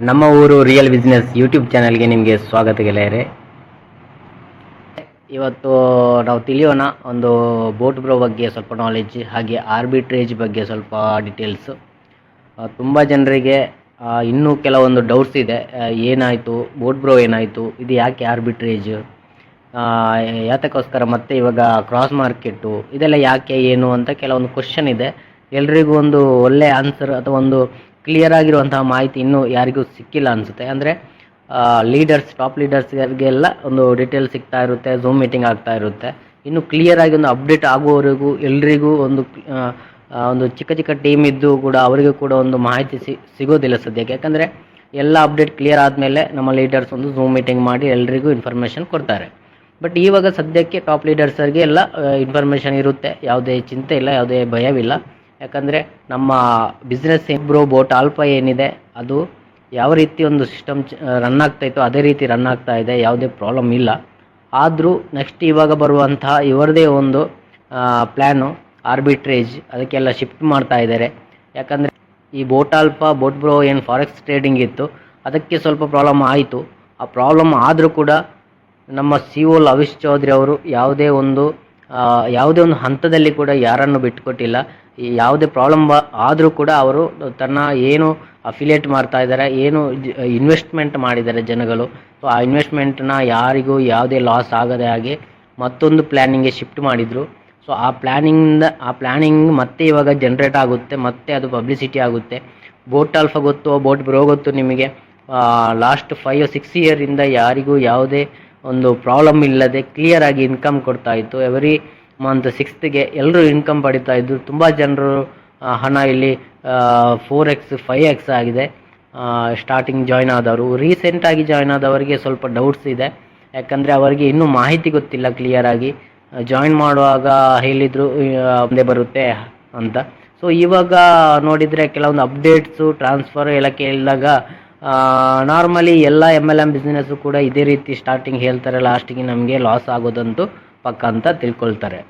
ನಮ್ಮ ಊರು real business YouTube ಚಾನಲ್ಗೆ ನಿಮಗೆ ಸ್ವಾಗತ ಗೆಳೆಯರೆ. ಇವತ್ತು ನಾವು ತಿಳಿಯೋಣ ಒಂದು ಬೋಟ್ ಬ್ರೋ ಬಗ್ಗೆ ಸ್ವಲ್ಪ ನಾಲೆಜ್ ಹಾಗೆ ಆರ್ಬಿಟ್ರೇಜ್ ಬಗ್ಗೆ ಸ್ವಲ್ಪ ಡೀಟೇಲ್ಸು ತುಂಬ ಜನರಿಗೆ ಇನ್ನೂ ಕೆಲವೊಂದು ಡೌಟ್ಸ್ ಇದೆ. ಏನಾಯಿತು ಬೋಟ್ ಬ್ರೋ ಏನಾಯಿತು, ಇದು ಯಾಕೆ ಆರ್ಬಿಟ್ರೇಜ್ ಯಾತಕ್ಕೋಸ್ಕರ ಮತ್ತೆ ಇವಾಗ ಕ್ರಾಸ್ ಮಾರ್ಕೆಟು ಇದೆಲ್ಲ ಯಾಕೆ, ಏನು ಅಂತ ಕೆಲವೊಂದು ಕ್ವಶನ್ ಇದೆ. ಎಲ್ರಿಗೂ ಒಂದು ಒಳ್ಳೆ ಆನ್ಸರ್ ಅಥವಾ ಒಂದು ಕ್ಲಿಯರ್ ಆಗಿರುವಂತಹ ಮಾಹಿತಿ ಇನ್ನೂ ಯಾರಿಗೂ ಸಿಕ್ಕಿಲ್ಲ ಅನಿಸುತ್ತೆ. ಅಂದರೆ ಲೀಡರ್ಸ್ ಟಾಪ್ ಲೀಡರ್ಸ್ಗೆಲ್ಲ ಒಂದು ಡೀಟೇಲ್ ಸಿಗ್ತಾ ಇರುತ್ತೆ ಝೂಮ್ ಮೀಟಿಂಗ್ ಆಗ್ತಾ ಇರುತ್ತೆ. ಇನ್ನು ಕ್ಲಿಯರ್ ಆಗಿ ಒಂದು ಅಪ್ಡೇಟ್ ಆಗುವವರೆಗೂ ಎಲ್ರಿಗೂ ಒಂದು ಒಂದು ಚಿಕ್ಕ ಚಿಕ್ಕ ಟೀಮ್ ಇದ್ದು ಕೂಡ ಅವರಿಗೂ ಕೂಡ ಒಂದು ಮಾಹಿತಿ ಸಿಗೋದಿಲ್ಲ ಸದ್ಯಕ್ಕೆ. ಯಾಕಂದರೆ, ಎಲ್ಲ ಅಪ್ಡೇಟ್ ಕ್ಲಿಯರ್ ಆದಮೇಲೆ ನಮ್ಮ ಲೀಡರ್ಸ್ ಒಂದು ಝೂಮ್ ಮೀಟಿಂಗ್ ಮಾಡಿ ಎಲ್ರಿಗೂ ಇನ್ಫಾರ್ಮೇಷನ್ ಕೊಡ್ತಾರೆ. ಬಟ್ ಇವಾಗ ಸದ್ಯಕ್ಕೆ ಟಾಪ್ ಲೀಡರ್ಸರಿಗೆ ಎಲ್ಲ ಇನ್ಫಾರ್ಮೇಷನ್ ಇರುತ್ತೆ. ಯಾವುದೇ ಚಿಂತೆ ಇಲ್ಲ, ಯಾವುದೇ ಭಯವಿಲ್ಲ. ಯಾಕಂದರೆ ನಮ್ಮ ಬಿಸ್ನೆಸ್ ಬ್ರೋ ಬೋಟ್ ಅಲ್ಪ ಏನಿದೆ, ಅದು ಯಾವ ರೀತಿ ಒಂದು ಸಿಸ್ಟಮ್ ರನ್ ಆಗ್ತಾ ಇತ್ತು ಅದೇ ರೀತಿ ರನ್ ಆಗ್ತಾ ಇದೆ, ಯಾವುದೇ ಪ್ರಾಬ್ಲಮ್ ಇಲ್ಲ. ಆದರೂ ನೆಕ್ಸ್ಟ್ ಇವಾಗ ಬರುವಂತಹ ಇವರದೇ ಒಂದು ಪ್ಲ್ಯಾನು ಆರ್ಬಿಟ್ರೇಜ್ ಅದಕ್ಕೆಲ್ಲ ಶಿಫ್ಟ್ ಮಾಡ್ತಾ ಇದ್ದಾರೆ. ಯಾಕಂದರೆ ಈ ಬೋಟ್ ಆಲ್ಫಾ ಬೋಟ್ ಬ್ರೋ ಏನು ಫಾರೆಕ್ಸ್ ಟ್ರೇಡಿಂಗ್ ಇತ್ತು, ಅದಕ್ಕೆ ಸ್ವಲ್ಪ ಪ್ರಾಬ್ಲಮ್ ಆಯಿತು. ಆ ಪ್ರಾಬ್ಲಮ್ ಆದರೂ ಕೂಡ ನಮ್ಮ ಸಿ ಒ ಲವಿಶ್ ಚೌಧರಿ ಅವರು ಯಾವುದೇ ಒಂದು ಯಾವುದೇ ಒಂದು ಹಂತದಲ್ಲಿ ಕೂಡ ಯಾರನ್ನು ಬಿಟ್ಟುಕೊಟ್ಟಿಲ್ಲ ಯಾವುದೇ ಪ್ರಾಬ್ಲಮ್ ಆದರೂ ಕೂಡ ಅವರು ತನ್ನ ಏನು ಅಫಿಲಿಯೇಟ್ ಮಾಡ್ತಾ ಇದ್ದಾರೆ, ಏನು ಇನ್ವೆಸ್ಟ್ಮೆಂಟ್ ಮಾಡಿದ್ದಾರೆ ಜನಗಳು. ಸೊ ಆ ಇನ್ವೆಸ್ಟ್ಮೆಂಟ್ನ ಯಾರಿಗೂ ಯಾವುದೇ ಲಾಸ್ ಆಗದೆ ಹಾಗೆ ಮತ್ತೊಂದು ಪ್ಲ್ಯಾನಿಂಗ್ಗೆ ಶಿಫ್ಟ್ ಮಾಡಿದರು. ಸೊ ಆ ಪ್ಲ್ಯಾನಿಂಗಿಂದ ಆ ಪ್ಲ್ಯಾನಿಂಗ್ ಮತ್ತೆ ಇವಾಗ ಜನ್ರೇಟ್ ಆಗುತ್ತೆ, ಮತ್ತೆ ಅದು ಪಬ್ಲಿಸಿಟಿ ಆಗುತ್ತೆ. ಬೋಟ್ ಆಲ್ಫಾ ಗೊತ್ತು ಬೋಟ್ ಬ್ರೋ ಗೊತ್ತು ನಿಮಗೆ ಲಾಸ್ಟ್ ಫೈವ್ ಸಿಕ್ಸ್ ಇಯರಿಂದ ಯಾರಿಗೂ ಯಾವುದೇ ಒಂದು ಪ್ರಾಬ್ಲಮ್ ಇಲ್ಲದೆ ಕ್ಲಿಯರ್ ಆಗಿ ಇನ್ಕಮ್ ಕೊಡ್ತಾ ಇತ್ತು. ಎವ್ರಿ ಮಂತ್ ಸಿಕ್ಸ್ತ್ಗೆ ಎಲ್ಲರೂ ಇನ್ಕಮ್ ಪಡಿತಾ ಇದ್ದರು ತುಂಬ ಜನರು ಹಣ ಇಲ್ಲಿ ಫೋರ್ ಎಕ್ಸ್ ಫೈವ್ ಎಕ್ಸ್ ಆಗಿದೆ. ಸ್ಟಾರ್ಟಿಂಗ್ ಜಾಯ್ನ್ ಆದವರು. ರೀಸೆಂಟಾಗಿ ಜಾಯ್ನ್ ಆದವರಿಗೆ ಸ್ವಲ್ಪ ಡೌಟ್ಸ್ ಇದೆ. ಯಾಕಂದರೆ ಅವರಿಗೆ ಇನ್ನೂ ಮಾಹಿತಿ ಗೊತ್ತಿಲ್ಲ ಕ್ಲಿಯರಾಗಿ ಜಾಯ್ನ್ ಮಾಡುವಾಗ ಹೇಳಿದರು ಮುಂದೆ ಬರುತ್ತೆ ಅಂತ. ಸೊ ಇವಾಗ ನೋಡಿದರೆ ಕೆಲವೊಂದು ಅಪ್ಡೇಟ್ಸು ಟ್ರಾನ್ಸ್ಫರ್ ಎಲ್ಲ ಕೇಳಿದಾಗ ನಾರ್ಮಲಿ ಎಲ್ಲ ಎಂ ಎಲ್ ಎಂ ಬಿಸ್ನೆಸ್ಸು ಕೂಡ ಇದೇ ರೀತಿ ಸ್ಟಾರ್ಟಿಂಗ್ ಹೇಳ್ತಾರೆ. ಲಾಸ್ಟಿಗೆ ನಮಗೆ ಲಾಸ್ ಆಗೋದಂತೂ ಪಕ್ಕ ಅಂತ ತಿಳ್ಕೊಳ್ತಾರೆ.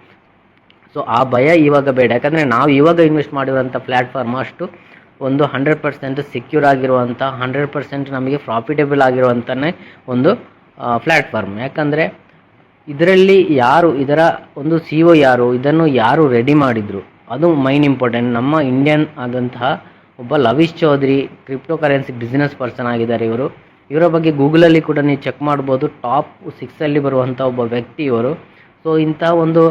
ಸೊ ಆ ಭಯ ಇವಾಗ ಬೇಡ. ಯಾಕಂದರೆ ನಾವು ಇವಾಗ ಇನ್ವೆಸ್ಟ್ ಮಾಡಿರುವಂಥ ಪ್ಲ್ಯಾಟ್ಫಾರ್ಮ್ ಅಷ್ಟು ಒಂದು ಹಂಡ್ರೆಡ್ ಪರ್ಸೆಂಟ್ ಸೆಕ್ಯೂರ್ ಆಗಿರುವಂಥ ಹಂಡ್ರೆಡ್ ಪರ್ಸೆಂಟ್ ನಮಗೆ ಪ್ರಾಫಿಟೇಬಲ್ ಆಗಿರುವಂಥನೇ ಒಂದು ಪ್ಲ್ಯಾಟ್ಫಾರ್ಮ್ ಯಾಕಂದರೆ ಇದರಲ್ಲಿ ಯಾರು, ಇದರ ಒಂದು ಸಿ ಒ ಯಾರು, ಇದನ್ನು ಯಾರು ರೆಡಿ ಮಾಡಿದರು? ಅದು ಮೈನ್ ಇಂಪಾರ್ಟೆಂಟ್ ನಮ್ಮ ಇಂಡಿಯನ್ ಆದಂತಹ ಒಬ್ಬ Lavish Chaudhary crypto currency business person ಆಗಿದ್ದಾರೆ ಇವರು. ಇವರ ಬಗ್ಗೆ ಗೂಗಲಲ್ಲಿ ಕೂಡ ನೀವು ಚೆಕ್ ಮಾಡ್ಬೋದು. ಟಾಪ್ ಸಿಕ್ಸಲ್ಲಿ ಬರುವಂಥ ಒಬ್ಬ ವ್ಯಕ್ತಿ ಇವರು. ಸೊ ಇಂಥ ಒಂದು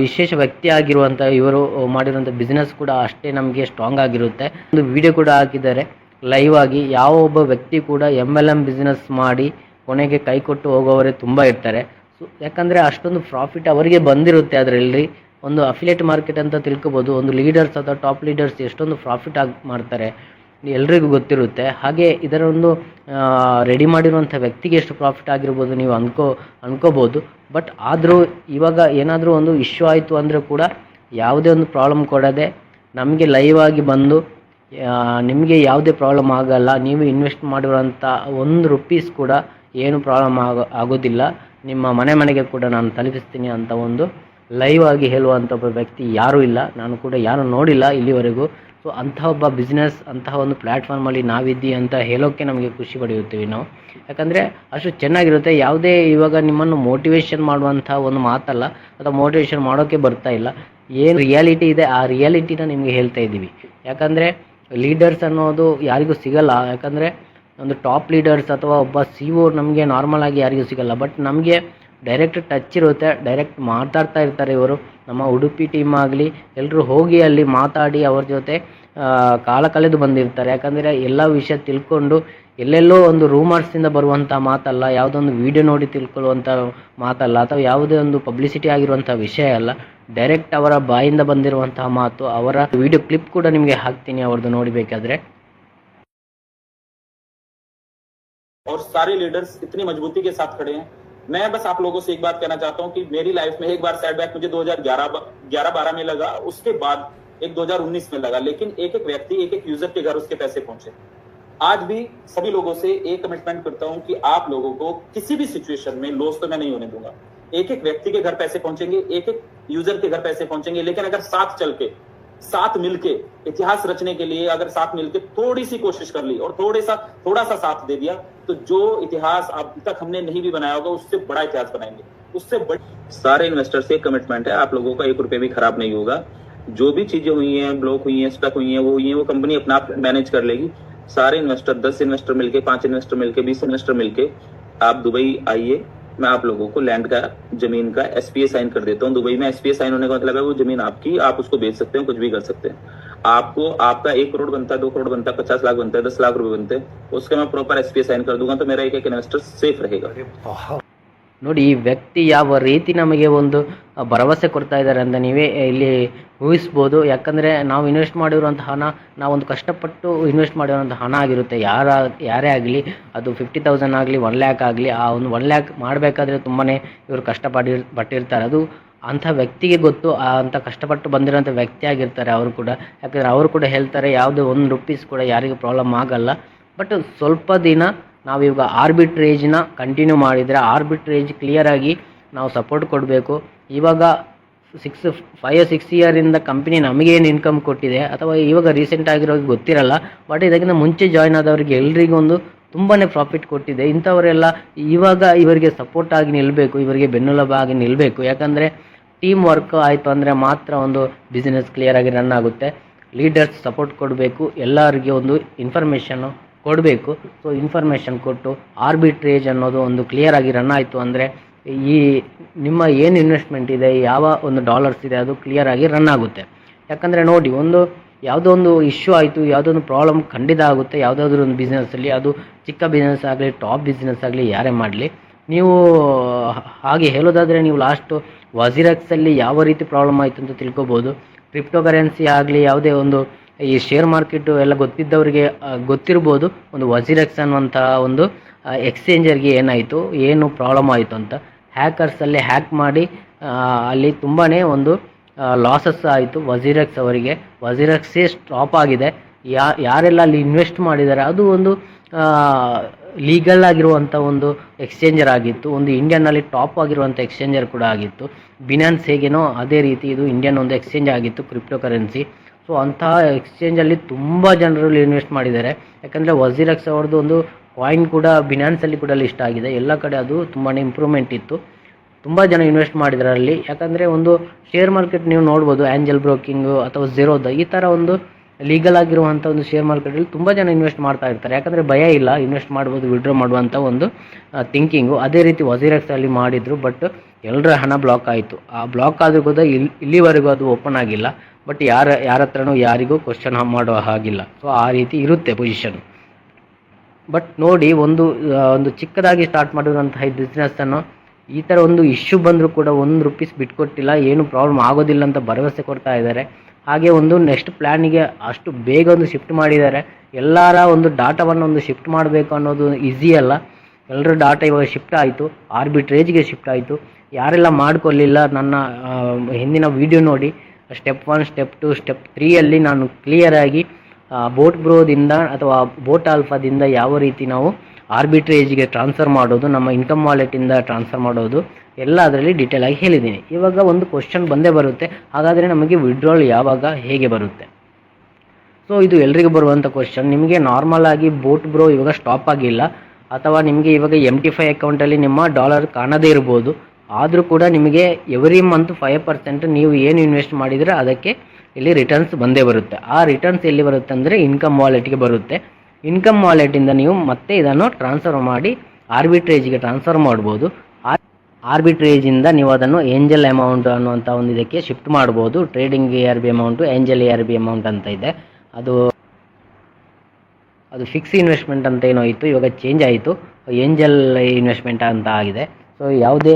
ವಿಶೇಷ ವ್ಯಕ್ತಿ ಆಗಿರುವಂಥ ಇವರು ಮಾಡಿರುವಂಥ ಬಿಸ್ನೆಸ್ ಕೂಡ ಅಷ್ಟೇ ನಮಗೆ ಸ್ಟ್ರಾಂಗ್ ಆಗಿರುತ್ತೆ. ಒಂದು ವಿಡಿಯೋ ಕೂಡ ಹಾಕಿದ್ದಾರೆ. ಲೈವ್ ಆಗಿ ಯಾವ ಒಬ್ಬ ವ್ಯಕ್ತಿ ಕೂಡ ಎಂ ಎಲ್ ಎಂ ಬಿಸ್ನೆಸ್ ಮಾಡಿ ಕೊನೆಗೆ ಕೈ ಕೊಟ್ಟು ಹೋಗೋವರೇ ತುಂಬ ಇರ್ತಾರೆ. ಸೊ ಯಾಕಂದರೆ ಅಷ್ಟೊಂದು ಪ್ರಾಫಿಟ್ ಅವರಿಗೆ ಬಂದಿರುತ್ತೆ ಅದರಲ್ಲಿ. ಒಂದು ಅಫಿಲೇಟ್ ಮಾರ್ಕೆಟ್ ಅಂತ ತಿಳ್ಕೊಬೋದು. ಒಂದು ಲೀಡರ್ಸ್ ಅಥವಾ ಟಾಪ್ ಲೀಡರ್ಸ್ ಎಷ್ಟೊಂದು ಪ್ರಾಫಿಟ್ ಆಗಿ ಮಾಡ್ತಾರೆ. ಎಲ್ರಿಗೂ ಗೊತ್ತಿರುತ್ತೆ. ಹಾಗೆ ಇದರ ಒಂದು ರೆಡಿ ಮಾಡಿರುವಂಥ ವ್ಯಕ್ತಿಗೆ ಎಷ್ಟು ಪ್ರಾಫಿಟ್ ಆಗಿರ್ಬೋದು ನೀವು ಅಂದ್ಕೋ ಅಂದ್ಕೋಬೋದು ಬಟ್ ಆದರೂ ಇವಾಗ ಏನಾದರೂ ಒಂದು ಇಶ್ಯೂ ಆಯಿತು ಅಂದರೆ ಕೂಡ ಯಾವುದೇ ಒಂದು ಪ್ರಾಬ್ಲಮ್ ಕೊಡದೆ ನಮಗೆ ಲೈವ್ ಆಗಿ ಬಂದು ನಿಮಗೆ ಯಾವುದೇ ಪ್ರಾಬ್ಲಮ್ ಆಗಲ್ಲ, ನೀವು ಇನ್ವೆಸ್ಟ್ ಮಾಡಿರುವಂಥ ಒಂದು ರುಪೀಸ್ ಕೂಡ ಏನು ಪ್ರಾಬ್ಲಮ್ ಆಗೋ, ಆಗೋದಿಲ್ಲ. ನಿಮ್ಮ ಮನೆ ಮನೆಗೆ ಕೂಡ ನಾನು ತಲುಪಿಸ್ತೀನಿ ಅಂತ ಒಂದು ಲೈವ್ ಆಗಿ ಹೇಳುವಂಥ ಒಬ್ಬ ವ್ಯಕ್ತಿ ಯಾರೂ ಇಲ್ಲ. ನಾನು ಕೂಡ ಯಾರು ನೋಡಿಲ್ಲ ಇಲ್ಲಿವರೆಗೂ. ಸೊ ಒಬ್ಬ ಬಿಸ್ನೆಸ್ ಅಂತಹ ಒಂದು ಪ್ಲ್ಯಾಟ್ಫಾರ್ಮಲ್ಲಿ ನಾವಿದ್ದೀವಿ ಅಂತ ಹೇಳೋಕ್ಕೆ ನಮಗೆ ಖುಷಿ ಪಡೆಯುತ್ತೀವಿ ನಾವು. ಯಾಕಂದರೆ ಅಷ್ಟು ಚೆನ್ನಾಗಿರುತ್ತೆ. ಯಾವುದೇ ಇವಾಗ ನಿಮ್ಮನ್ನು ಮೋಟಿವೇಶನ್ ಮಾಡುವಂಥ ಒಂದು ಮಾತಲ್ಲ, ಅಥವಾ ಮೋಟಿವೇಶನ್ ಮಾಡೋಕ್ಕೆ ಬರ್ತಾ ಇಲ್ಲ. ಏನು ರಿಯಾಲಿಟಿ ಇದೆ, ಆ ರಿಯಾಲಿಟಿನ ನಿಮಗೆ ಹೇಳ್ತಾ ಇದ್ದೀವಿ. ಯಾಕಂದರೆ ಲೀಡರ್ಸ್ ಅನ್ನೋದು ಯಾರಿಗೂ ಸಿಗಲ್ಲ. ಯಾಕಂದರೆ ಒಂದು ಟಾಪ್ ಲೀಡರ್ಸ್ ಅಥವಾ ಒಬ್ಬ ಸಿ ಒ ನಮಗೆ ನಾರ್ಮಲ್ ಆಗಿ ಯಾರಿಗೂ ಸಿಗಲ್ಲ. ಬಟ್ ನಮಗೆ ಡೈರೆಕ್ಟ್ ಟಚ್ ಇರುತ್ತೆ ಡೈರೆಕ್ಟ್ ಮಾತಾಡ್ತಾ ಇರ್ತಾರೆ ಇವರು ನಮ್ಮ ಉಡುಪಿ ಟೀಮ್ ಆಗಲಿ ಎಲ್ಲರೂ ಹೋಗಿ ಅಲ್ಲಿ ಮಾತಾಡಿ ಅವ್ರ ಜೊತೆ ಆ, ಕಾಲ ಕಳೆದು ಬಂದಿರ್ತಾರೆ ಯಾಕಂದರೆ ಎಲ್ಲ ವಿಷಯ ತಿಳ್ಕೊಂಡು ಎಲ್ಲೆಲ್ಲೋ ಒಂದು ರೂಮರ್ಸಿಂದ ಬರುವಂಥ ಮಾತಲ್ಲ ಯಾವುದೊಂದು ವಿಡಿಯೋ ನೋಡಿ ತಿಳ್ಕೊಳ್ಳುವಂಥ ಮಾತಲ್ಲ ಅಥವಾ ಯಾವುದೇ ಒಂದು ಪಬ್ಲಿಸಿಟಿ ಆಗಿರುವಂಥ ವಿಷಯ ಅಲ್ಲ ಡೈರೆಕ್ಟ್ ಅವರ ಬಾಯಿಂದ ಬಂದಿರುವಂತಹ ಮಾತು ಅವರ ವಿಡಿಯೋ ಕ್ಲಿಪ್ ಕೂಡ ನಿಮಗೆ ಹಾಕ್ತೀನಿ ಅವ್ರದ್ದು ನೋಡಬೇಕಾದ್ರೆ और सारे लीडर्स इतनी मजबूती के साथ खड़े हैं मैं बस आप लोगों से एक बात कहना चाहता हूँ कि मेरी लाइफ में एक बार सेटबैक मुझे 2011 11 12 में लगा, उसके बाद एक 2019 में लगा, लेकिन एक एक व्यक्ति, एक एक यूज़र के घर उसके पैसे पहुँचे। आज भी सभी लोगों से एक कमिटमेंट करता हूँ कि आप लोगों को किसी भी सिचुएशन में लॉस तो मैं नहीं होने दूँगा। एक एक व्यक्ति के घर पैसे पहुँचेंगे, एक एक यूज़र के घर पैसे पहुँचेंगे, लेकिन अगर साथ चल के साथ मिलके, इतिहास रचने के लिए अगर साथ मिलके थोड़ी सी कोशिश कर ली और थोड़े सा, थोड़ा सा साथ दे दिया तो जो इतिहास अब तक हमने नहीं भी बनाया होगा, उससे बड़ा इतिहास बनाएँगे। उससे बड़ी सारे इन्वेस्टर से कमिटमेंट है, आप लोगों का एक रुपये भी खराब नहीं होगा। जो भी चीज़ें हुई हैं ब्लॉक हुई हैं स्टक हुई हैं, वो हुई हैं, वो कंपनी अपना आप मैनेज कर लेगी। सारे इन्वेस्टर दस इन्वेस्टर मिलके, पाँच इन्वेस्टर मिलके, बीस इन्वेस्टर मिलके, आप दुबई आइए मैं आप लोगों को लैंड का, ज़मीन का एसपीए साइन कर देता हूँ। दुबई में एसपीए साइन होने का मतलब है वो ज़मीन आपकी, आप उसको बेच सकते हैं, कुछ भी कर सकते हैं। आपको, आपका एक करोड़ बनता है दो करोड़ बनता है पचास लाख बनता है, दस लाख रुपए बनते हैं, उसका मैं प्रॉपर एसपीए साइन कर दूँगा तो मेरा एक एक इन्वेस्टर सेफ़ रहेगा ನೋಡಿ, ಈ ವ್ಯಕ್ತಿ ಯಾವ ರೀತಿ ನಮಗೆ ಒಂದು ಭರವಸೆ ಕೊಡ್ತಾ ಇದ್ದಾರೆ ಅಂತ ನೀವೇ ಇಲ್ಲಿ ಊಹಿಸ್ಬೋದು. ಯಾಕಂದರೆ ನಾವು ಇನ್ವೆಸ್ಟ್ ಮಾಡಿರುವಂಥ ಹಣ ನಾವೊಂದು ಕಷ್ಟಪಟ್ಟು ಇನ್ವೆಸ್ಟ್ ಮಾಡಿರುವಂಥ ಹಣ ಆಗಿರುತ್ತೆ. ಯಾರ, ಯಾರೇ ಆಗಲಿ, ಅದು ಫಿಫ್ಟಿ ತೌಸಂಡ್ ಆಗಲಿ ಒನ್ ಲ್ಯಾಕ್ ಆಗಲಿ, ಆ ಒಂದು ಒನ್ ಲ್ಯಾಕ್ ಮಾಡಬೇಕಾದ್ರೆ ತುಂಬಾ ಇವರು ಕಷ್ಟಪಡಿ, ಪಟ್ಟಿರ್ತಾರೆ. ಅದು ಅಂಥ ವ್ಯಕ್ತಿಗೆ ಗೊತ್ತು. ಆ ಅಂಥ ಕಷ್ಟಪಟ್ಟು ಬಂದಿರೋಂಥ ವ್ಯಕ್ತಿ ಆಗಿರ್ತಾರೆ ಅವರು ಕೂಡ. ಯಾಕಂದರೆ ಅವರು ಕೂಡ ಹೇಳ್ತಾರೆ, ಯಾವುದೇ ಒಂದು ರುಪೀಸ್ ಕೂಡ ಯಾರಿಗೂ ಪ್ರಾಬ್ಲಮ್ ಆಗಲ್ಲ. ಬಟ್ ಸ್ವಲ್ಪ ದಿನ ನಾವು ಇವಾಗ ಆರ್ಬಿಟ್ರೇಜ್ನ ಕಂಟಿನ್ಯೂ ಮಾಡಿದರೆ ಆರ್ಬಿಟ್ರೇಜ್ ಕ್ಲಿಯರಾಗಿ ನಾವು ಸಪೋರ್ಟ್ ಕೊಡಬೇಕು. ಇವಾಗ ಸಿಕ್ಸ್ ಫೈವ್ ಸಿಕ್ಸ್ ಇಯರಿಂದ ಕಂಪ್ನಿ ನಮಗೇನು ಇನ್ಕಮ್ ಕೊಟ್ಟಿದೆ? ಅಥವಾ ಇವಾಗ ರೀಸೆಂಟ್ ಆಗಿರೋರಿಗೆ ಗೊತ್ತಿರಲ್ಲ ಬಟ್ ಇದಕ್ಕಿಂತ ಮುಂಚೆ ಜಾಯ್ನ್ ಆದವರಿಗೆ ಎಲ್ರಿಗೂ ಒಂದು ತುಂಬಾ ಪ್ರಾಫಿಟ್ ಕೊಟ್ಟಿದೆ. ಇಂಥವರೆಲ್ಲ ಇವಾಗ ಇವರಿಗೆ ಸಪೋರ್ಟ್ ಆಗಿ ನಿಲ್ಲಬೇಕು ಇವರಿಗೆ ಬೆನ್ನೆಲುಬಾಗಿ ನಿಲ್ಲಬೇಕು ಯಾಕಂದರೆ ಟೀಮ್ ವರ್ಕ್ ಆಯಿತು ಅಂದರೆ ಮಾತ್ರ ಒಂದು ಬಿಸ್ನೆಸ್ ಕ್ಲಿಯರಾಗಿ ರನ್ ಆಗುತ್ತೆ. ಲೀಡರ್ಸ್ ಸಪೋರ್ಟ್ ಕೊಡಬೇಕು. ಎಲ್ಲರಿಗೆ ಒಂದು ಇನ್ಫಾರ್ಮೇಷನ್ನು ಕೊಡಬೇಕು. ಸೊ ಇನ್ಫಾರ್ಮೇಷನ್ ಕೊಟ್ಟು ಆರ್ಬಿಟ್ರೇಜ್ ಅನ್ನೋದು ಒಂದು ಕ್ಲಿಯರಾಗಿ ರನ್ ಆಯಿತು ಅಂದರೆ ಈ ನಿಮ್ಮ ಏನು ಇನ್ವೆಸ್ಟ್ಮೆಂಟ್ ಇದೆ, ಯಾವ ಒಂದು ಡಾಲರ್ಸ್ ಇದೆ, ಅದು ಕ್ಲಿಯರ್ ಆಗಿ ರನ್ ಆಗುತ್ತೆ. ಯಾಕಂದರೆ ನೋಡಿ, ಒಂದು ಯಾವುದೋ ಒಂದು ಇಶ್ಯೂ ಆಯಿತು, ಯಾವುದೋ ಒಂದು ಪ್ರಾಬ್ಲಮ್ ಖಂಡಿತ ಆಗುತ್ತೆ. ಯಾವುದಾದ್ರೂ ಒಂದು ಬಿಸ್ನೆಸ್ಸಲ್ಲಿ ಅದು ಚಿಕ್ಕ ಬಿಸ್ನೆಸ್ ಆಗಲಿ ಟಾಪ್ ಬಿಸ್ನೆಸ್ ಆಗಲಿ, ಯಾರೇ ಮಾಡಲಿ, ನೀವು ಹಾಗೆ ಹೇಳೋದಾದರೆ ನೀವು ಲಾಸ್ಟು ವಜಿರಾಕ್ಸಲ್ಲಿ ಯಾವ ರೀತಿ ಪ್ರಾಬ್ಲಮ್ ಆಯಿತು ಅಂತ ತಿಳ್ಕೊಬೋದು. ಕ್ರಿಪ್ಟೋ ಕರೆನ್ಸಿ ಆಗಲಿ, ಯಾವುದೇ ಒಂದು ಈ ಶೇರ್ ಮಾರ್ಕೆಟು ಎಲ್ಲ ಗೊತ್ತಿದ್ದವರಿಗೆ ಗೊತ್ತಿರ್ಬೋದು. ಒಂದು ವಜಿರೆಕ್ಸ್ ಅನ್ನುವಂಥ ಒಂದು ಎಕ್ಸ್ಚೇಂಜರ್ಗೆ ಏನಾಯಿತು, ಏನು ಪ್ರಾಬ್ಲಮ್ ಆಯಿತು ಅಂತ. ಹ್ಯಾಕರ್ಸಲ್ಲಿ ಹ್ಯಾಕ್ ಮಾಡಿ ಅಲ್ಲಿ ತುಂಬಾ ಒಂದು ಲಾಸಸ್ ಆಯಿತು ವಜಿರೆಕ್ಸ್ ಅವರಿಗೆ. ವಜಿರೆಕ್ಸೇ ಸ್ಟಾಪ್ ಆಗಿದೆ. ಯಾ, ಯಾರೆಲ್ಲ ಅಲ್ಲಿ ಇನ್ವೆಸ್ಟ್ ಮಾಡಿದ್ದಾರೆ, ಅದು ಒಂದು ಲೀಗಲ್ ಆಗಿರುವಂಥ ಒಂದು ಎಕ್ಸ್ಚೇಂಜರ್ ಆಗಿತ್ತು. ಒಂದು ಇಂಡಿಯನ್ನಲ್ಲಿ ಟಾಪ್ ಆಗಿರುವಂಥ ಎಕ್ಸ್ಚೇಂಜರ್ ಕೂಡ ಆಗಿತ್ತು. ಬಿನಾನ್ಸ್ ಹೇಗೇನೋ ಅದೇ ರೀತಿ ಇದು ಇಂಡಿಯನ್ ಒಂದು ಎಕ್ಸ್ಚೇಂಜ್ ಆಗಿತ್ತು ಕ್ರಿಪ್ಟೋ ಕರೆನ್ಸಿ ಸೊ ಅಂತಹ ಎಕ್ಸ್ಚೇಂಜಲ್ಲಿ ತುಂಬ ಜನರು ಇನ್ವೆಸ್ಟ್ ಮಾಡಿದ್ದಾರೆ. ಯಾಕಂದರೆ ವಜೀರಕ್ಸ್ ಅವ್ರದ್ದು ಒಂದು ಕಾಯಿನ್ ಕೂಡ ಬಿನಾನ್ಸಲ್ಲಿ ಕೂಡ ಲಿಸ್ಟ್ ಆಗಿದೆ. ಎಲ್ಲ ಕಡೆ ಅದು ತುಂಬಾ ಇಂಪ್ರೂವ್ಮೆಂಟ್ ಇತ್ತು. ತುಂಬ ಜನ ಇನ್ವೆಸ್ಟ್ ಮಾಡಿದ್ದಾರೆ ಅಲ್ಲಿ. ಯಾಕಂದರೆ ಒಂದು ಶೇರ್ ಮಾರ್ಕೆಟ್ ನೀವು ನೋಡ್ಬೋದು ಆ್ಯಂಜಲ್ ಬ್ರೋಕಿಂಗು ಅಥವಾ ಝೀರೋದ ಈ ಥರ ಒಂದು ಲೀಗಲ್ ಆಗಿರುವಂಥ ಒಂದು ಶೇರ್ ಮಾರ್ಕೆಟಲ್ಲಿ ತುಂಬ ಜನ ಇನ್ವೆಸ್ಟ್ ಮಾಡ್ತಾ ಇರ್ತಾರೆ. ಯಾಕಂದರೆ ಭಯ ಇಲ್ಲ ಇನ್ವೆಸ್ಟ್ ಮಾಡ್ಬೋದು ವಿಡ್ರಾ ಮಾಡುವಂಥ ಒಂದು ಥಿಂಕಿಂಗು ಅದೇ ರೀತಿ ವಝೀರಕ್ಸಲ್ಲಿ ಮಾಡಿದರು ಬಟ್ ಎಲ್ಲರ ಹಣ ಬ್ಲಾಕ್ ಆಯಿತು. ಆ ಬ್ಲಾಕ್ ಆದರೂ ಕೂಡ ಇಲ್ಲಿ ಇಲ್ಲಿವರೆಗೂ ಅದು ಓಪನ್ ಆಗಿಲ್ಲ. ಬಟ್ ಯಾರ ಯಾರ ಹತ್ರನೂ ಯಾರಿಗೂ ಕ್ವಶನ್ ಮಾಡುವ ಹಾಗಿಲ್ಲ. ಸೊ ಆ ರೀತಿ ಇರುತ್ತೆ ಪೊಸಿಷನ್ ಬಟ್ ನೋಡಿ ಒಂದು ಒಂದು ಚಿಕ್ಕದಾಗಿ ಸ್ಟಾರ್ಟ್ ಮಾಡಿರುವಂತಹ ಈ ಬಿಸ್ನೆಸ್ಸನ್ನು ಈ ಥರ ಒಂದು ಇಶ್ಯೂ ಬಂದರೂ ಕೂಡ ಒಂದು ರುಪೀಸ್ ಬಿಟ್ಕೊಟ್ಟಿಲ್ಲ, ಏನು ಪ್ರಾಬ್ಲಮ್ ಆಗೋದಿಲ್ಲ ಅಂತ ಭರವಸೆ ಕೊಡ್ತಾ ಇದ್ದಾರೆ. ಹಾಗೆ ಒಂದು ನೆಕ್ಸ್ಟ್ ಪ್ಲ್ಯಾನಿಗೆ ಅಷ್ಟು ಬೇಗ ಒಂದು ಶಿಫ್ಟ್ ಮಾಡಿದ್ದಾರೆ. ಎಲ್ಲರ ಒಂದು ಡಾಟಾವನ್ನು ಒಂದು ಶಿಫ್ಟ್ ಮಾಡಬೇಕು ಅನ್ನೋದು ಈಸಿ ಅಲ್ಲ. ಎಲ್ಲರ ಡಾಟಾ ಇವಾಗ ಶಿಫ್ಟ್ ಆಯಿತು. ಆರ್ಬಿಟ್ರೇಜ್ಗೆ ಶಿಫ್ಟ್ ಆಯಿತು. ಯಾರೆಲ್ಲ ಮಾಡ್ಕೊಳ್ಳಿಲ್ಲ ನನ್ನ ಹಿಂದಿನ ವಿಡಿಯೋ ನೋಡಿ. Step one step two step ತ್ರೀಯಲ್ಲಿ ನಾನು ಕ್ಲಿಯರಾಗಿ ಬೋಟ್ ಬ್ರೋದಿಂದ ಅಥವಾ ಬೋಟ್ ಆಲ್ಫಾದಿಂದ ಯಾವ ರೀತಿ ನಾವು ಆರ್ಬಿಟ್ರೇಜ್ಗೆ ಟ್ರಾನ್ಸ್ಫರ್ ಮಾಡೋದು, ನಮ್ಮ ಇನ್ಕಮ್ ವಾಲೆಟಿಂದ ಟ್ರಾನ್ಸ್ಫರ್ ಮಾಡೋದು, ಎಲ್ಲ ಅದರಲ್ಲಿ ಡೀಟೇಲ್ ಆಗಿ ಹೇಳಿದ್ದೀನಿ. ಇವಾಗ ಒಂದು ಕ್ವಶನ್ ಬಂದೇ ಬರುತ್ತೆ. ಹಾಗಾದರೆ ನಮಗೆ ವಿಡ್ರಾಲ್ ಯಾವಾಗ, ಹೇಗೆ ಬರುತ್ತೆ? ಸೊ ಇದು ಎಲ್ರಿಗೂ ಬರುವಂಥ ಕ್ವಶನ್ ನಿಮಗೆ ನಾರ್ಮಲ್ ಆಗಿ ಬೋಟ್ ಬ್ರೋ ಇವಾಗ ಸ್ಟಾಪ್ ಆಗಿಲ್ಲ. ಅಥವಾ ನಿಮಗೆ ಇವಾಗ ಎಂ ಟಿ ಫೈ ಅಕೌಂಟಲ್ಲಿ ನಿಮ್ಮ ಡಾಲರ್ ಕಾಣದೇ ಇರ್ಬೋದು. ಆದರೂ ಕೂಡ ನಿಮಗೆ ಎವ್ರಿ ಮಂತ್ ಫೈವ್ ಪರ್ಸೆಂಟ್ ನೀವು ಏನು ಇನ್ವೆಸ್ಟ್ ಮಾಡಿದರೆ ಅದಕ್ಕೆ ಇಲ್ಲಿ ರಿಟರ್ನ್ಸ್ ಬಂದೇ ಬರುತ್ತೆ. ಆ ರಿಟರ್ನ್ಸ್ ಎಲ್ಲಿ ಬರುತ್ತೆ ಅಂದರೆ ಇನ್ಕಮ್ ವಾಲೆಟ್ಗೆ ಬರುತ್ತೆ. ಇನ್ಕಮ್ ವಾಲೆಟಿಂದ ನೀವು ಮತ್ತೆ ಇದನ್ನು ಟ್ರಾನ್ಸ್ಫರ್ ಮಾಡಿ ಆರ್ಬಿಟ್ರೇಜ್ಗೆ ಟ್ರಾನ್ಸ್ಫರ್ ಮಾಡ್ಬೋದು. ಆರ್ಬಿಟ್ರೇಜಿಂದ ನೀವು ಅದನ್ನು ಏಂಜಲ್ ಅಮೌಂಟ್ ಅನ್ನುವಂಥ ಒಂದು ಇದಕ್ಕೆ ಶಿಫ್ಟ್ ಮಾಡ್ಬೋದು. Trading A R B amount angel A R B amount ಅಂತ ಇದೆ. ಅದು ಅದು ಫಿಕ್ಸ್ ಇನ್ವೆಸ್ಟ್ಮೆಂಟ್ ಅಂತ ಏನೋ ಇತ್ತು, ಇವಾಗ ಚೇಂಜ್ ಆಯಿತು. ಏಂಜಲ್ ಇನ್ವೆಸ್ಟ್ಮೆಂಟ್ ಅಂತ ಆಗಿದೆ. ಸೊ ಯಾವುದೇ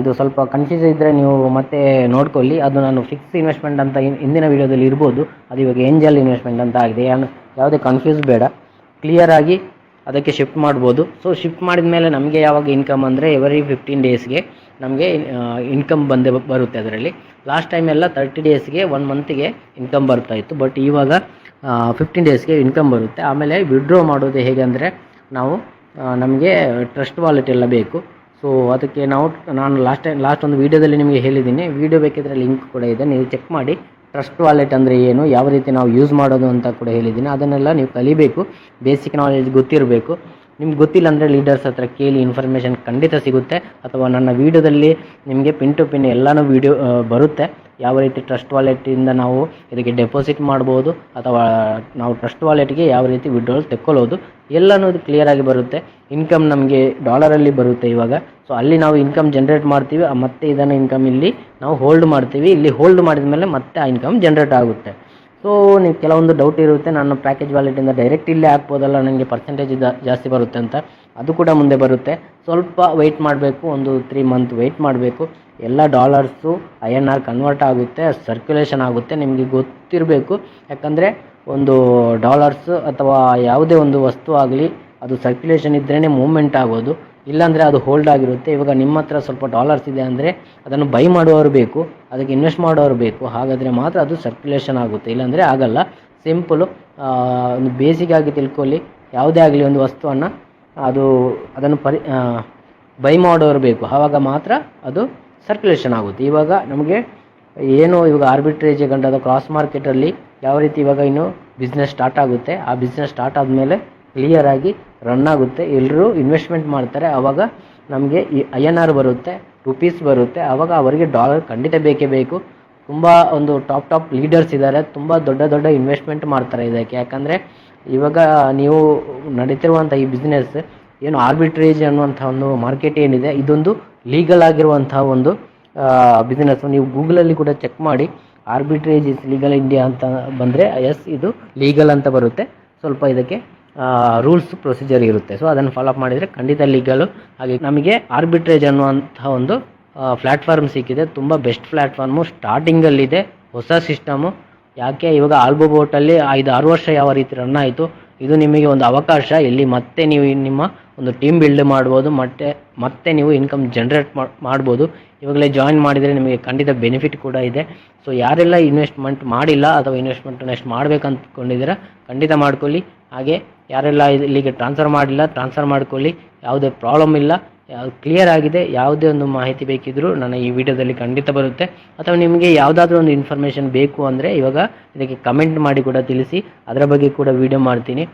ಇದು ಸ್ವಲ್ಪ ಕನ್ಫ್ಯೂಸ್ ಇದ್ದರೆ ನೀವು ಮತ್ತೆ ನೋಡ್ಕೊಳ್ಳಿ. ಅದು ನಾನು ಫಿಕ್ಸ್ ಇನ್ವೆಸ್ಟ್ಮೆಂಟ್ ಅಂತ ಹಿಂದಿನ ವಿಡಿಯೋದಲ್ಲಿ ಇರ್ಬೋದು. ಅದು ಇವಾಗ ಏಂಜಲ್ ಇನ್ವೆಸ್ಟ್ಮೆಂಟ್ ಅಂತ ಆಗಿದೆ. ಯಾವುದೇ ಕನ್ಫ್ಯೂಸ್ ಬೇಡ. ಕ್ಲಿಯರ್ ಆಗಿ ಅದಕ್ಕೆ ಶಿಫ್ಟ್ ಮಾಡ್ಬೋದು. ಸೊ ಶಿಫ್ಟ್ ಮಾಡಿದ ಮೇಲೆ ನಮಗೆ ಯಾವಾಗ ಇನ್ಕಮ್ ಅಂದರೆ ಎವರಿ ಫಿಫ್ಟೀನ್ ಡೇಸ್ಗೆ ನಮಗೆ ಇನ್ಕಮ್ ಬಂದೇ ಬರುತ್ತೆ ಅದರಲ್ಲಿ. ಲಾಸ್ಟ್ ಟೈಮ್ ಎಲ್ಲ ತರ್ಟಿ ಡೇಸ್ಗೆ ಒನ್ ಮಂತಿಗೆ ಇನ್ಕಮ್ ಬರ್ತಾ ಇತ್ತು. ಬಟ್ ಇವಾಗ ಫಿಫ್ಟೀನ್ ಡೇಸ್ಗೆ ಇನ್ಕಮ್ ಬರುತ್ತೆ. ಆಮೇಲೆ ವಿಡ್ರಾ ಮಾಡೋದು ಹೇಗೆ ಅಂದರೆ, ನಾವು ನಮಗೆ ಟ್ರಸ್ಟ್ ವಾಲೆಟ್ ಎಲ್ಲ ಬೇಕು. ಸೊ ಅದಕ್ಕೆ ನಾವು, ನಾನು ಲಾಸ್ಟ್ ಟೈಮ್ ಲಾಸ್ಟ್ ಒಂದು ವೀಡಿಯೋದಲ್ಲಿ ನಿಮಗೆ ಹೇಳಿದ್ದೀನಿ. ವೀಡಿಯೋ ಬೇಕಿದ್ರೆ ಲಿಂಕ್ ಕೂಡ ಇದೆ. ನೀವು ಚೆಕ್ ಮಾಡಿ. ಟ್ರಸ್ಟ್ ವಾಲೆಟ್ ಅಂದರೆ ಏನು, ಯಾವ ರೀತಿ ನಾವು ಯೂಸ್ ಮಾಡೋದು ಅಂತ ಕೂಡ ಹೇಳಿದ್ದೀನಿ. ಅದನ್ನೆಲ್ಲ ನೀವು ಕಲಿಬೇಕು. ಬೇಸಿಕ್ ನಾಲೆಜ್ ಗೊತ್ತಿರಬೇಕು. ನಿಮ್ಗೆ ಗೊತ್ತಿಲ್ಲ ಅಂದರೆ ಲೀಡರ್ಸ್ ಹತ್ರ ಕೇಳಿ ಇನ್ಫಾರ್ಮೇಷನ್ ಖಂಡಿತ ಸಿಗುತ್ತೆ. ಅಥವಾ ನನ್ನ ವೀಡಿಯೋದಲ್ಲಿ ನಿಮಗೆ ಪಿನ್ ಟು ಪಿನ್ ಎಲ್ಲನೂ ವೀಡಿಯೋ ಬರುತ್ತೆ. ಯಾವ ರೀತಿ ಟ್ರಸ್ಟ್ ವಾಲೆಟಿಂದ ನಾವು ಇದಕ್ಕೆ ಡೆಪಾಸಿಟ್ ಮಾಡ್ಬೋದು ಅಥವಾ ನಾವು ಟ್ರಸ್ಟ್ ವಾಲೆಟ್ಗೆ ಯಾವ ರೀತಿ ವಿಡ್ರಾಲ್ ತೆಕ್ಕೊಳ್ಳೋದು, ಎಲ್ಲನೂ ಇದು ಕ್ಲಿಯರ್ ಆಗಿ ಬರುತ್ತೆ. ಇನ್ಕಮ್ ನಮಗೆ ಡಾಲರಲ್ಲಿ ಬರುತ್ತೆ ಇವಾಗ. ಸೊ ಅಲ್ಲಿ ನಾವು ಇನ್ಕಮ್ ಜನ್ರೇಟ್ ಮಾಡ್ತೀವಿ ಮತ್ತೆ ಇದನ್ನು ಇನ್ಕಮ್ ಇಲ್ಲಿ ನಾವು ಹೋಲ್ಡ್ ಮಾಡ್ತೀವಿ. ಇಲ್ಲಿ ಹೋಲ್ಡ್ ಮಾಡಿದ ಮೇಲೆ ಮತ್ತೆ ಆ ಇನ್ಕಮ್ ಜನ್ರೇಟ್ ಆಗುತ್ತೆ. ಸೊ ನೀವು ಕೆಲವೊಂದು ಡೌಟ್ ಇರುತ್ತೆ, ನಾನು ಪ್ಯಾಕೇಜ್ ವಾಲೆಟಿಂದ ಡೈರೆಕ್ಟ್ ಇಲ್ಲೇ ಹಾಕ್ಬೋದಲ್ಲ ನನಗೆ ಪರ್ಸೆಂಟೇಜ್ ಜಾಸ್ತಿ ಬರುತ್ತೆ ಅಂತ. ಅದು ಕೂಡ ಮುಂದೆ ಬರುತ್ತೆ. ಸ್ವಲ್ಪ ವೆಯ್ಟ್ ಮಾಡಬೇಕು, ಒಂದು ತ್ರೀ ಮಂತ್ ವೆಯ್ಟ್ ಮಾಡಬೇಕು. ಎಲ್ಲ dollars I N R convert ಆಗುತ್ತೆ ಸರ್ಕ್ಯುಲೇಷನ್ ಆಗುತ್ತೆ, ನಿಮಗೆ ಗೊತ್ತಿರಬೇಕು. ಯಾಕಂದರೆ ಒಂದು ಡಾಲರ್ಸ್ ಅಥವಾ ಯಾವುದೇ ಒಂದು ವಸ್ತು ಆಗಲಿ, ಅದು ಸರ್ಕ್ಯುಲೇಷನ್ ಇದ್ರೇ ಮೂವ್ಮೆಂಟ್ ಆಗೋದು. ಇಲ್ಲಾಂದರೆ ಅದು ಹೋಲ್ಡ್ ಆಗಿರುತ್ತೆ. ಇವಾಗ ನಿಮ್ಮ ಹತ್ರ ಸ್ವಲ್ಪ ಡಾಲರ್ಸ್ ಇದೆ ಅಂದರೆ ಅದನ್ನು ಬೈ ಮಾಡುವವರು ಬೇಕು, ಅದಕ್ಕೆ ಇನ್ವೆಸ್ಟ್ ಮಾಡೋರು ಬೇಕು. ಹಾಗಾದರೆ ಮಾತ್ರ ಅದು ಸರ್ಕ್ಯುಲೇಷನ್ ಆಗುತ್ತೆ. ಇಲ್ಲಾಂದರೆ ಆಗಲ್ಲ. ಸಿಂಪಲು ಒಂದು ಬೇಸಿಕ್ ಆಗಿ ತಿಳ್ಕೊಳ್ಳಿ. ಯಾವುದೇ ಆಗಲಿ ಒಂದು ವಸ್ತುವನ್ನು ಅದು ಅದನ್ನು ಪರಿ ಬೈ ಮಾಡೋರು ಬೇಕು. ಆವಾಗ ಮಾತ್ರ ಅದು ಸರ್ಕ್ಯುಲೇಷನ್ ಆಗುತ್ತೆ. ಇವಾಗ ನಮಗೆ ಏನು ಇವಾಗ ಆರ್ಬಿಟ್ರೇಜ್ ಗಂಟದ ಕ್ರಾಸ್ ಮಾರ್ಕೆಟಲ್ಲಿ ಯಾವ ರೀತಿ ಇವಾಗ ಇನ್ನು ಬಿಸ್ನೆಸ್ ಸ್ಟಾರ್ಟ್ ಆಗುತ್ತೆ, ಆ ಬಿಸ್ನೆಸ್ ಸ್ಟಾರ್ಟ್ ಆದಮೇಲೆ ಕ್ಲಿಯರ್ ಆಗಿ ರನ್ ಆಗುತ್ತೆ. ಎಲ್ಲರೂ ಇನ್ವೆಸ್ಟ್ಮೆಂಟ್ ಮಾಡ್ತಾರೆ. ಆವಾಗ ನಮಗೆ ಈ ಐ ಎನ್ ಆರ್ ಬರುತ್ತೆ ರುಪೀಸ್ ಬರುತ್ತೆ. ಆವಾಗ ಅವರಿಗೆ ಡಾಲರ್ ಖಂಡಿತ ಬೇಕೇ ಬೇಕು. ತುಂಬ ಒಂದು ಟಾಪ್ ಟಾಪ್ ಲೀಡರ್ಸ್ ಇದ್ದಾರೆ. ತುಂಬ ದೊಡ್ಡ ದೊಡ್ಡ ಇನ್ವೆಸ್ಟ್ಮೆಂಟ್ ಮಾಡ್ತಾರೆ ಇದಕ್ಕೆ. ಯಾಕಂದರೆ ಇವಾಗ ನೀವು ನಡೀತಿರುವಂಥ ಈ ಬಿಸ್ನೆಸ್ ಏನು ಆರ್ಬಿಟ್ರೇಜ್ ಅನ್ನುವಂಥ ಒಂದು ಮಾರ್ಕೆಟ್ ಏನಿದೆ, ಇದೊಂದು ಲೀಗಲ್ ಆಗಿರುವಂಥ ಒಂದು ಬಿಸ್ನೆಸ್ ನೀವು ಗೂಗಲಲ್ಲಿ ಕೂಡ ಚೆಕ್ ಮಾಡಿ ಆರ್ಬಿಟ್ರೇಜ್ ಇಸ್ ಲೀಗಲ್ ಇಂಡಿಯಾ ಅಂತ ಬಂದರೆ ಎಸ್ ಇದು ಲೀಗಲ್ ಅಂತ ಬರುತ್ತೆ. ಸ್ವಲ್ಪ ಇದಕ್ಕೆ ರೂಲ್ಸ್ ಪ್ರೊಸೀಜರ್ ಇರುತ್ತೆ. ಸೊ ಅದನ್ನು ಫಾಲೋ ಅಪ್ ಮಾಡಿದರೆ ಖಂಡಿತ ಲೀಗಲು ಹಾಗೆ ನಮಗೆ ಆರ್ಬಿಟ್ರೇಜ್ ಅನ್ನುವಂಥ ಒಂದು ಪ್ಲ್ಯಾಟ್ಫಾರ್ಮ್ ಸಿಕ್ಕಿದೆ. ತುಂಬ ಬೆಸ್ಟ್ ಪ್ಲ್ಯಾಟ್ಫಾರ್ಮು ಸ್ಟಾರ್ಟಿಂಗಲ್ಲಿದೆ ಹೊಸ ಸಿಸ್ಟಮು ಯಾಕೆ? ಇವಾಗ ಆಲ್ಬೋ ಬೋಟಲ್ಲಿ ಐದು, ಆರು ವರ್ಷ ಯಾವ ರೀತಿ ರನ್ ಆಯಿತು, ಇದು ನಿಮಗೆ ಒಂದು ಅವಕಾಶ. ಇಲ್ಲಿ ಮತ್ತೆ ನೀವು ನಿಮ್ಮ ಒಂದು ಟೀಮ್ ಬಿಲ್ಡ್ ಮಾಡ್ಬೋದು. ಮತ್ತೆ ಮತ್ತೆ ನೀವು ಇನ್ಕಮ್ ಜನ್ರೇಟ್ ಮಾಡ್ಬೋದು. ಇವಾಗಲೇ ಜಾಯಿನ್ ಮಾಡಿದರೆ ನಿಮಗೆ ಖಂಡಿತ ಬೆನಿಫಿಟ್ ಕೂಡ ಇದೆ. ಸೊ ಯಾರೆಲ್ಲ ಇನ್ವೆಸ್ಟ್ಮೆಂಟ್ ಮಾಡಿಲ್ಲ ಅಥವಾ ಇನ್ವೆಸ್ಟ್ಮೆಂಟ್ ನೆಕ್ಸ್ಟ್ ಅಂದ್ಕೊಂಡಿದ್ದೀರಾ ಖಂಡಿತ ಮಾಡ್ಕೊಳ್ಳಿ. ಹಾಗೆ ಯಾರೆಲ್ಲ ಇಲ್ಲಿಗೆ ಟ್ರಾನ್ಸ್ಫರ್ ಮಾಡಿಲ್ಲ ಟ್ರಾನ್ಸ್ಫರ್ ಮಾಡ್ಕೊಳ್ಳಿ. ಯಾವುದೇ ಪ್ರಾಬ್ಲಮ್ ಇಲ್ಲ. ಕ್ಲಿಯರ್ ಆಗಿದೆ, ಯಾವುದೇ ಒಂದು ಮಾಹಿತಿ ಬೇಕಿದ್ದರೂ ನನ್ನ ಈ ವಿಡಿಯೋದಲ್ಲಿ ಖಂಡಿತ ಬರುತ್ತೆ. ಅಥವಾ ನಿಮಗೆ ಯಾವುದಾದ್ರೂ ಒಂದು ಇನ್ಫಾರ್ಮೇಷನ್ ಬೇಕು ಅಂದರೆ ಇವಾಗ ಇದಕ್ಕೆ ಕಮೆಂಟ್ ಮಾಡಿ ಕೂಡ ತಿಳಿಸಿ. ಅದರ ಬಗ್ಗೆ ಕೂಡ ವಿಡಿಯೋ ಮಾಡ್ತೀನಿ.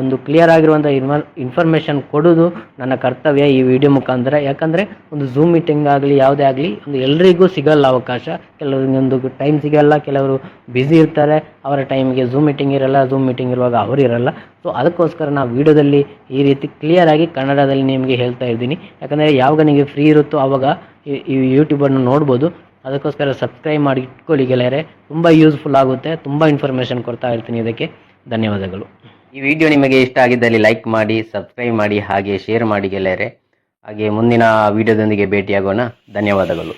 ಒಂದು ಕ್ಲಿಯರ್ ಆಗಿರುವಂಥ ಇನ್ಫಾರ್ ಇನ್ಫಾರ್ಮೇಷನ್ ಕೊಡೋದು ನನ್ನ ಕರ್ತವ್ಯ ಈ ವಿಡಿಯೋ ಮುಖಾಂತರ. ಯಾಕಂದರೆ ಒಂದು ಝೂಮ್ ಮೀಟಿಂಗ್ ಆಗಲಿ, ಯಾವುದೇ ಆಗಲಿ, ಒಂದು ಎಲ್ರಿಗೂ ಸಿಗಲ್ಲ ಅವಕಾಶ. ಕೆಲವರಿಗೆ ಒಂದು ಟೈಮ್ ಸಿಗಲ್ಲ, ಕೆಲವರು ಬ್ಯುಸಿ ಇರ್ತಾರೆ, ಅವರ ಟೈಮಿಗೆ ಝೂಮ್ ಮೀಟಿಂಗ್ ಇರಲ್ಲ ಝೂಮ್ ಮೀಟಿಂಗ್ ಇರುವಾಗ ಅವರು ಇರಲ್ಲ. ಸೊ ಅದಕ್ಕೋಸ್ಕರ ನಾವು ವಿಡಿಯೋದಲ್ಲಿ ಈ ರೀತಿ ಕ್ಲಿಯರ್ ಆಗಿ ಕನ್ನಡದಲ್ಲಿ ನಿಮಗೆ ಹೇಳ್ತಾ ಇದ್ದೀನಿ. ಯಾಕಂದರೆ ಯಾವಾಗ ನಿಮಗೆ ಫ್ರೀ ಇರುತ್ತೋ ಆವಾಗ ಈ ಯೂಟ್ಯೂಬನ್ನು ನೋಡ್ಬೋದು. ಅದಕ್ಕೋಸ್ಕರ ಸಬ್ಸ್ಕ್ರೈಬ್ ಮಾಡಿ ಇಟ್ಕೊಳ್ಳಿ ಗೆಳೆಯರೆ. ತುಂಬ ಯೂಸ್ಫುಲ್ ಆಗುತ್ತೆ. ತುಂಬ ಇನ್ಫಾರ್ಮೇಷನ್ ಕೊಡ್ತಾ ಇರ್ತೀನಿ ಇದಕ್ಕೆ. ಧನ್ಯವಾದಗಳು. ಈ ವಿಡಿಯೋ ನಿಮಗೆ ಇಷ್ಟ ಆಗಿದ್ದಲ್ಲಿ ಲೈಕ್ ಮಾಡಿ, ಸಬ್ಸ್ಕ್ರೈಬ್ ಮಾಡಿ, ಹಾಗೆ ಶೇರ್ ಮಾಡಿ ಗೆಳೆಯರೆ. ಹಾಗೆ ಮುಂದಿನ ವಿಡಿಯೋದೊಂದಿಗೆ ಭೇಟಿಯಾಗೋಣ. ಧನ್ಯವಾದಗಳು.